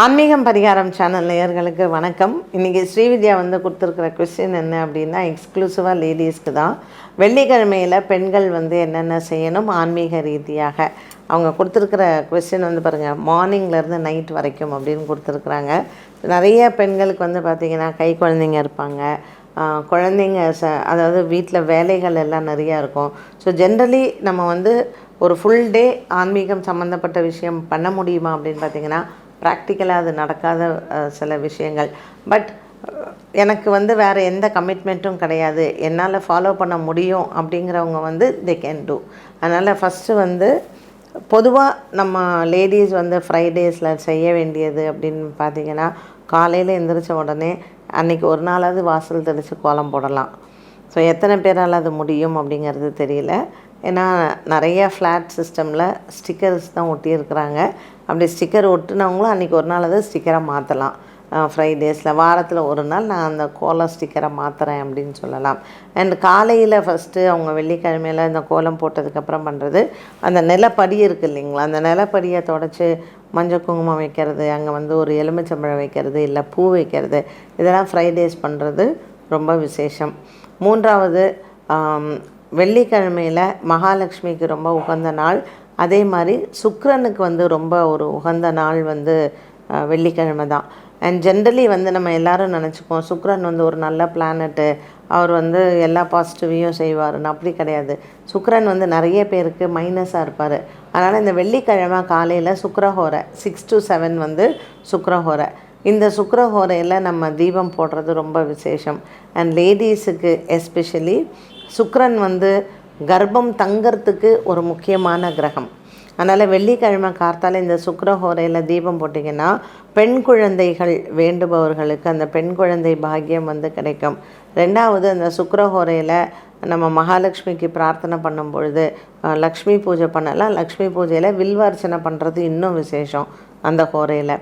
ஆன்மீகம் பரிகாரம் சேனல் நேயர்களுக்கு வணக்கம். இன்றைக்கி ஸ்ரீவித்யா வந்து கொடுத்துருக்குற கொஸ்டின் என்ன அப்படின்னா எக்ஸ்க்ளூசிவாக லேடிஸ்க்கு தான். வெள்ளிக்கிழமையில் பெண்கள் வந்து என்னென்ன செய்யணும் ஆன்மீக ரீதியாக. அவங்க கொடுத்துருக்குற கொஸ்டின் வந்து பாருங்கள் மார்னிங்லேருந்து நைட் வரைக்கும் அப்படின்னு கொடுத்துருக்குறாங்க. நிறைய பெண்களுக்கு வந்து பார்த்திங்கன்னா கை குழந்தைங்க இருப்பாங்க. குழந்தைங்க ச அதாவது வீட்டில் வேலைகள் எல்லாம் நிறையா இருக்கும். ஸோ ஜென்ரலி நம்ம வந்து ஒரு ஃபுல் டே ஆன்மீகம் சம்மந்தப்பட்ட விஷயம் பண்ண முடியுமா அப்படின்னு பார்த்தீங்கன்னா ப்ராக்டிக்கலாக அது நடக்காத சில விஷயங்கள். பட் எனக்கு வந்து வேறு எந்த கமிட்மெண்ட்டும் கிடையாது. என்னால் ஃபாலோ பண்ண முடியும் அப்படிங்கிறவங்க வந்து தே கேன் டூ அதனால் ஃபஸ்ட்டு வந்து பொதுவாக நம்ம லேடிஸ் வந்து ஃப்ரைடேஸில் செய்ய வேண்டியது அப்படின்னு பார்த்தீங்கன்னா காலையில் எந்திரிச்ச உடனே அன்றைக்கி ஒரு நாளாவது வாசல் தெளித்து கோலம் போடலாம். ஸோ எத்தனை பேரால் அது முடியும் அப்படிங்கிறது தெரியல. ஏன்னா நிறைய ஃப்ளாட் சிஸ்டமில் ஸ்டிக்கர்ஸ் தான் ஒட்டியிருக்கிறாங்க. அப்படி ஸ்டிக்கர் ஒட்டுனவங்களும் அன்றைக்கி ஒரு நாள் அதை ஸ்டிக்கரை மாற்றலாம் ஃப்ரைடேஸில் வாரத்தில் ஒரு நாள் நான் அந்த கோலம் ஸ்டிக்கரை மாற்றுறேன் அப்படின்னு சொல்லலாம். அண்ட் காலையில் ஃபஸ்ட்டு அவங்க வெள்ளிக்கிழமையில் இந்த கோலம் போட்டதுக்கப்புறம் பண்ணுறது அந்த நிலப்படி இருக்குது இல்லைங்களா? அந்த நிலப்படியை தொடச்சி மஞ்சள் குங்குமம் வைக்கிறது அங்கே வந்து ஒரு எலுமிச்சம்பழம் வைக்கிறது இல்லை பூ வைக்கிறது இதெல்லாம் ஃப்ரைடேஸ் பண்ணுறது ரொம்ப விசேஷம். மூன்றாவது வெள்ளிக்கிழமையில் மகாலட்சுமிக்கு ரொம்ப உகந்த நாள். அதே மாதிரி சுக்கரனுக்கு வந்து ரொம்ப ஒரு உகந்த நாள் வந்து வெள்ளிக்கிழமை தான். அண்ட் ஜென்ரலி வந்து நம்ம எல்லாரும் நினச்சிப்போம் சுக்ரன் வந்து ஒரு நல்ல பிளானட்டு அவர் வந்து எல்லா பாசிட்டிவையும் செய்வாருன்னு. அப்படி கிடையாது. சுக்ரன் வந்து நிறைய பேருக்கு மைனஸாக இருப்பார். அதனால் இந்த வெள்ளிக்கிழமை காலையில் சுக்கரஹோரை சிக்ஸ் டு செவன் வந்து சுக்கரஹோரை. இந்த சுக்கரஹோரையில் நம்ம தீபம் போடுறது ரொம்ப விசேஷம். அண்ட் லேடிஸுக்கு எஸ்பெஷலி சுக்ரன் வந்து கர்ப்பம் தங்கறதுக்கு ஒரு முக்கியமான கிரகம். அதனால் வெள்ளிக்கிழமை கார்த்தால் இந்த சுக்கரஹோரையில் தீபம் போட்டிங்கன்னா பெண் குழந்தைகள் வேண்டுபவர்களுக்கு அந்த பெண் குழந்தை பாக்கியம் வந்து கிடைக்கும். ரெண்டாவது அந்த சுக்கரஹோரையில் நம்ம மகாலட்சுமிக்கு பிரார்த்தனை பண்ணும் பொழுது லக்ஷ்மி பூஜை பண்ணலாம். லக்ஷ்மி பூஜையில் வில்வார்ச்சனை பண்ணுறது இன்னும் விசேஷம். அந்த கோரையில்.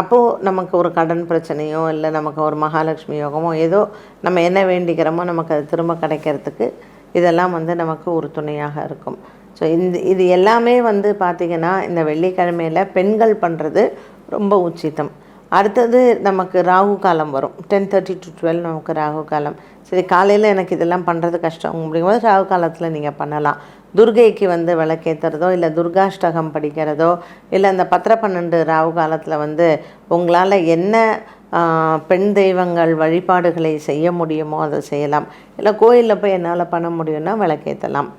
அப்போது நமக்கு ஒரு கடன் பிரச்சனையோ இல்லை நமக்கு ஒரு மகாலட்சுமி யோகமோ ஏதோ நம்ம என்ன வேண்டிக்கிறோமோ நமக்கு அது திரும்ப கிடைக்கிறதுக்கு இதெல்லாம் வந்து நமக்கு ஒரு துணையாக இருக்கும். ஸோ இந்த இது எல்லாமே வந்து பார்த்திங்கன்னா இந்த வெள்ளிக்கிழமையில் பெண்கள் பண்ணுறது ரொம்ப உச்சிதம். அடுத்தது நமக்கு ராகு காலம் வரும். டென் தேர்ட்டி டு டுவெல் நமக்கு ராகு காலம். சரி காலையில் எனக்கு இதெல்லாம் பண்ணுறது கஷ்டம். அப்படிங்கும்போது ராகு காலத்தில் நீங்கள் பண்ணலாம். துர்கைக்கு வந்து விளக்கேற்றுறதோ இல்லை துர்காஷ்டகம் படிக்கிறதோ இல்லை அந்த பத்திர பன்னெண்டு ராகு காலத்தில் வந்து உங்களால் என்ன பெண் தெய்வங்கள் வழிபாடுகளை செய்ய முடியுமோ அதை செய்யலாம். இல்லை கோயிலில் போய் என்னால் பண்ண முடியும்னா விளக்கேற்றலாம்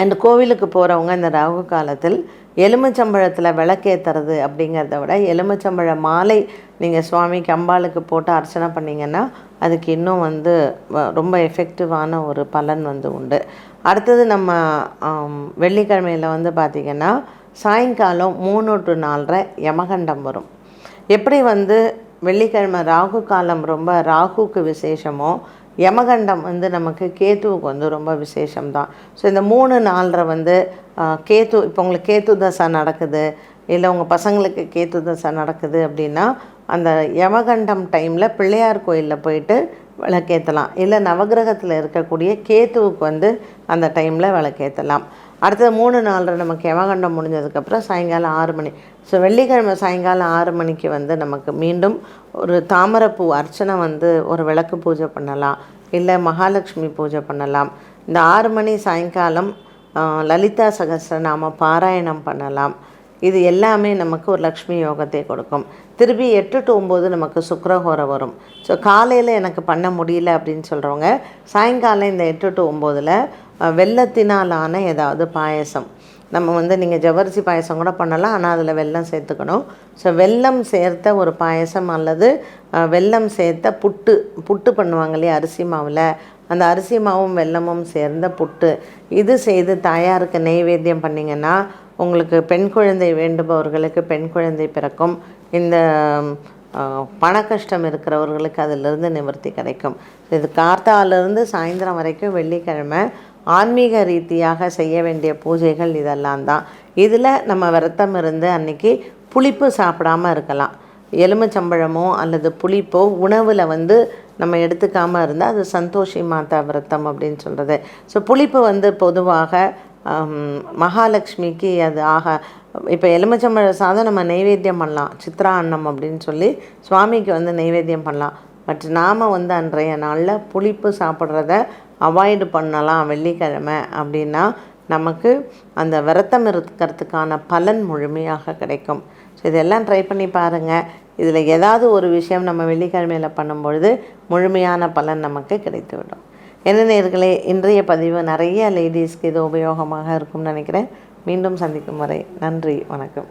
அண்ட் கோவிலுக்கு போகிறவங்க இந்த ராகு காலத்தில் எலுமிச்சம்பழத்தில் விளக்கேற்றுறது அப்படிங்கிறத விட எலுமிச்சம்பழ மாலை நீங்கள் சுவாமிக்கு அம்பாளுக்கு போட்டு அர்ச்சனை பண்ணிங்கன்னா அதுக்கு இன்னும் வந்து வ- ரொம்ப எஃபெக்டிவான ஒரு பலன் வந்து உண்டு. அடுத்தது நம்ம வெள்ளிக்கிழமையில் வந்து பார்த்திங்கன்னா சாயங்காலம் மூணு டு நாலரை யமகண்டம் வரும். எப்படி வந்து வெள்ளிக்கிழமை ராகு காலம் ரொம்ப ராகுக்கு விசேஷமோ யமகண்டம் வந்து நமக்கு கேத்துவுக்கு வந்து ரொம்ப விசேஷம்தான். ஸோ இந்த மூணு நாலரை வந்து கேத்து இப்போ உங்களுக்கு கேத்து தசை நடக்குது இல்லை உங்கள் பசங்களுக்கு கேத்து தசை நடக்குது அப்படின்னா அந்த யமகண்டம் டைமில் பிள்ளையார் கோயிலில் போயிட்டு விளக்கேற்றலாம் இல்லை நவக்கிரகத்தில் இருக்கக்கூடிய கேத்துவுக்கு வந்து அந்த டைமில் விளக்கேற்றலாம் அடுத்தது மூணு நாலரை நமக்கு யமகண்டம் முடிஞ்சதுக்கப்புறம் சாயங்காலம் ஆறு மணி. ஸோ வெள்ளிக்கிழமை சாயங்காலம் ஆறு மணிக்கு வந்து நமக்கு மீண்டும் ஒரு தாமரைப்பூ அர்ச்சனை வந்து ஒரு விளக்கு பூஜை பண்ணலாம். இல்லை மகாலட்சுமி பூஜை பண்ணலாம். இந்த ஆறு மணி சாயங்காலம் லலிதா சகசிரநாம பாராயணம் பண்ணலாம். இது எல்லாமே நமக்கு ஒரு லக்ஷ்மி யோகத்தை கொடுக்கும். திருப்பி எட்டு டு ஒம்பது நமக்கு சுக்கிரஹோரை வரும். ஸோ காலையில் எனக்கு பண்ண முடியல அப்படின்னு சொல்கிறவங்க சாயங்காலம் இந்த எட்டு டு ஒம்போதில் வெள்ளத்தினாலான ஏதாவது பாயசம். நம்ம வந்து நீங்கள் ஜவ்வரிசி பாயசம் கூட பண்ணலாம் ஆனால் அதில் வெல்லம் சேர்த்துக்கணும். ஸோ வெல்லம் சேர்த்த ஒரு பாயசம் அல்லது வெல்லம் சேர்த்த புட்டு புட்டு பண்ணுவாங்க இல்லையா அரிசி மாவில். அந்த அரிசி மாவும் வெல்லமும் சேர்ந்த புட்டு. இது செய்து தாயாருக்கு நெய்வேத்தியம் பண்ணிங்கன்னா உங்களுக்கு பெண் குழந்தை வேண்டுபவர்களுக்கு பெண் குழந்தை பிறக்கும். இந்த பண கஷ்டம் இருக்கிறவர்களுக்கு அதிலிருந்து நிவர்த்தி கிடைக்கும். இது கார்த்தாலிருந்து சாயந்தரம் வரைக்கும் வெள்ளிக்கிழமை ஆன்மீக ரீதியாக செய்ய வேண்டிய பூஜைகள் இதெல்லாம் தான். இதில் நம்ம விரத்தம் இருந்து அன்னைக்கு புளிப்பு சாப்பிடாம இருக்கலாம். எலுமிச்சம்பழமோ அல்லது புளிப்போ உணவில் வந்து நம்ம எடுத்துக்காமல் இருந்தால் அது சந்தோஷி மாதா விரதம் அப்படின்னு சொல்கிறது ஸோ புளிப்பு வந்து பொதுவாக மகாலட்சுமிக்கு அது ஆக இப்போ எலுமிச்சம்பழ சாதம் நம்ம நைவேத்தியம் பண்ணலாம். சித்ரா அன்னம் அப்படின்னு சொல்லி சுவாமிக்கு வந்து நைவேத்தியம் பண்ணலாம். பட் நாம் வந்து அன்றைய நாளில் புளிப்பு சாப்பிட்றத அவாய்டு பண்ணலாம் வெள்ளிக்கிழமை அப்படின்னா நமக்கு அந்த விரத்தம் இருக்கிறதுக்கான பலன் முழுமையாக கிடைக்கும். ஸோ இதெல்லாம் ட்ரை பண்ணி பாருங்கள் இதில் ஏதாவது ஒரு விஷயம் நம்ம வெள்ளிக்கிழமையில் பண்ணும்பொழுது முழுமையான பலன் நமக்கு கிடைத்துவிடும். என்ன நேர்களே இன்றைய பதிவு நிறைய லேடிஸ்க்கு இது உபயோகமாக இருக்கும்னு நினைக்கிறேன். மீண்டும் சந்திக்கும் வரை நன்றி வணக்கம்.